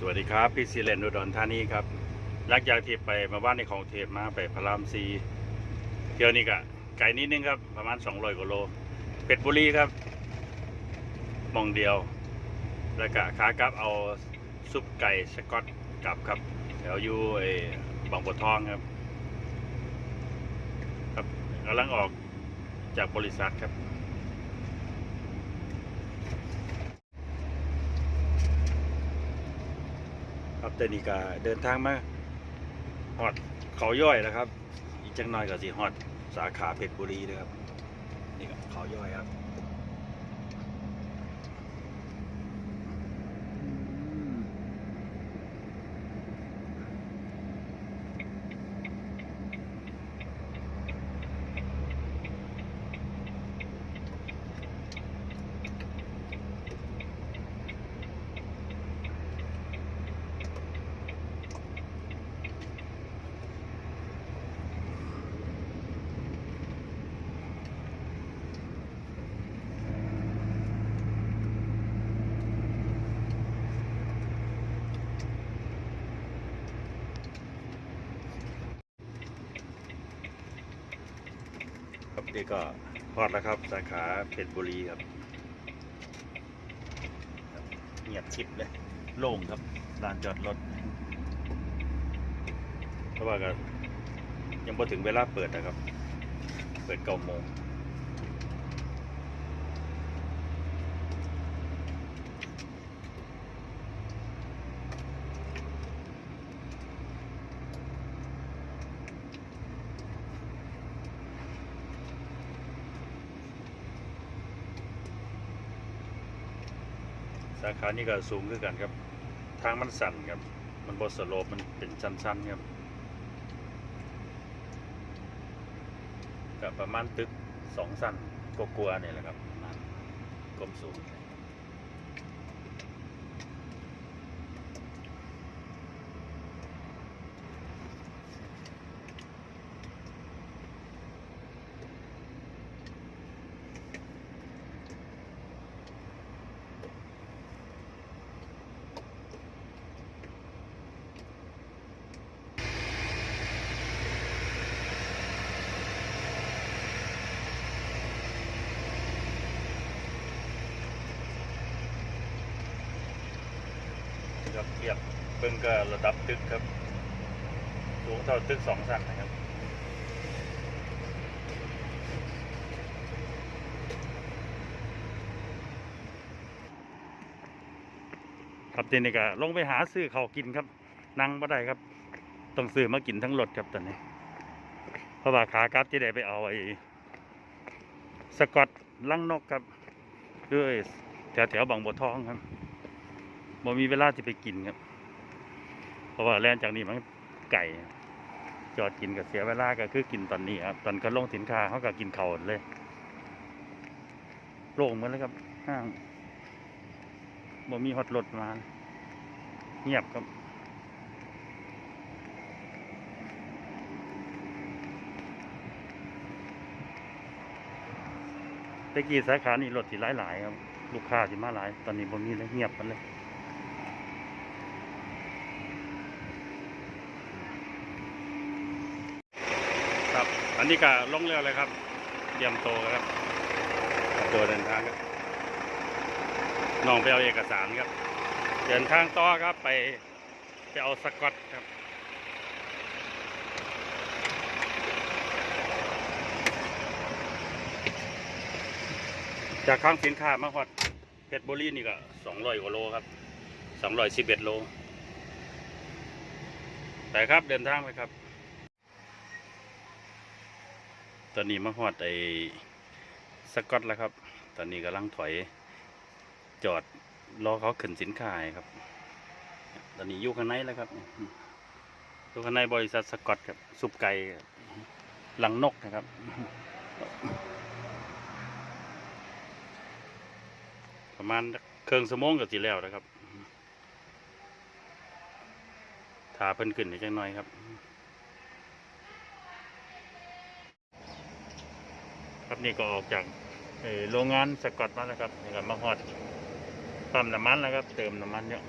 สวัสดีครับพี่ซีเลนอุดรธานีครับหลังจากที่ไปมาบ้านในของเทพมาไปพระรามซีเที่ยวนี้ก็ไกลนิดนึงครับประมาณ200กว่าโลเป็ดบุรีครับมองเดียว แล้วก็ขากลับเอาซุปไก่สกอตกลับครับแถวอยู่ไอ้บางบัวทองครับ ครับกำลังออกจากบริษัทครับ ครับ แต่นี่ก็เดินทางมาฮอดเขาย่อยนะครับ อีกจังหน่อยก็สิฮอดสาขาเพชรบุรีนะครับนี่ก็เขาย่อยครับ นี่ก็ฮอดแล้วครับ สาขาเพชรบุรีครับเงียบชิบเลย โล่งครับลานจอดรถเพราะว่ากันยังพอถึงเวลาเปิดนะครับ เปิดเก้าโมง สาขานี้ก็สูงขึ้นกันครับ ทางมันสั่นครับ มันบสโลปมันเป็นชั้นๆครับกับประมาณตึกสองสั้นกลัวๆเนี่ยแหละครับประมาณกลมสูง ครับเทียบเบิ่งก็ระดับตึกครับ สูงเท่าตึกสองชั้นนะครับครับทีนี้ก็ลงไปหาซื้อเขากินครับ นั่งไม่ได้ครับ ต้องซื้อมากินทั้งรถครับตอนนี้ เพราะว่าขากลับจะได้ไปเอาไอ้สกอตลังนกครับ ด้วยแถวแถวบางบัวทองครับ บ่มีเวลาที่ไปกินครับ เพราะว่าแล่นจากนี้มันไก่ จอดกินก็เสียเวลาก็คือกินตอนนี้ครับ ตอนเขาลงสินค้าเขาก็กินเขาเลยโล่งหมดเลยครับห้างบ่มีฮอตรถมา เงียบครับตะกี้สาขานี่รถสิหลายๆครับ ลูกค้าสิมาหลาย ตอนนี้บ่มีเลยเงียบหมันเลย ครับ อันนี้ก็ลงเรือเลยครับเตรียมโตครับตัวเดินทางครับน้องไปเอาเอกสารครับ เดินทางต่อครับไปไปเอาสกอตครับจากข้างสินค้ามาฮอดเพชรบุรีนี่ก็สองร้อยกว่าโลครับสองร้อยสิบเอ็ดโลไปครับเดินทางไปครับ ต อนนี้มาฮอดไอ้สกอตแล้วครับ ตอนนี้กำลังถอยจอดรอเขาขึ้นสินค้าครับ ตอนนี้อยู่ข้างในแล้วครับอยู่ข้างในบริษัทสกอตครับสุปไก่หลังนกนะครับประมาณเครื่องสมองกับสีแล้วนะครับถาเพิ่นขึ้นอีกจังหน่อยครับ ครับ นี่ก็ออกจากโรงงานสกอตมาแล้วครับนี่ก็มาฮอดปั๊มน้ำมันแล้วครับ เติมน้ำมันเนี่ย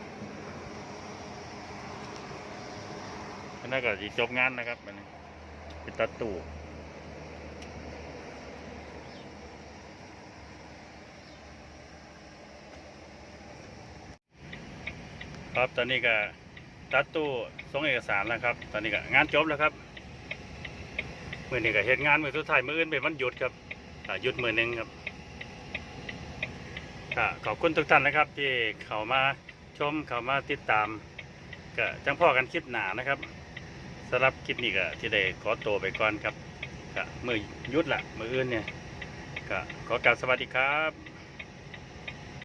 นนั้นก็สิจบงานนะครับมันนี้เป็นตัดตู้ครับตอนนี้ก็ตัดตู้ส่งเอกสารแล้วครับ ตอนนี้ก็งานจบแล้วครับมื่อนี้ก็เฮ็ดงานมือสุดท้ายมืออื่นเป็นวันหยุดครับ อ่าหยุดมือหนึ่งครับก็ขอบคุณทุกท่านนะครับ ที่เข้ามาชมเข้ามาติดตามก็จังพ่อกันคลิปหนานะครับสำหรับคลิปนี้ก็ที่ได้ขอตัวไปก่อนครับก็มือหยุดละมืออื่นเนี่ยก็ขอกราบสวัสดีครับ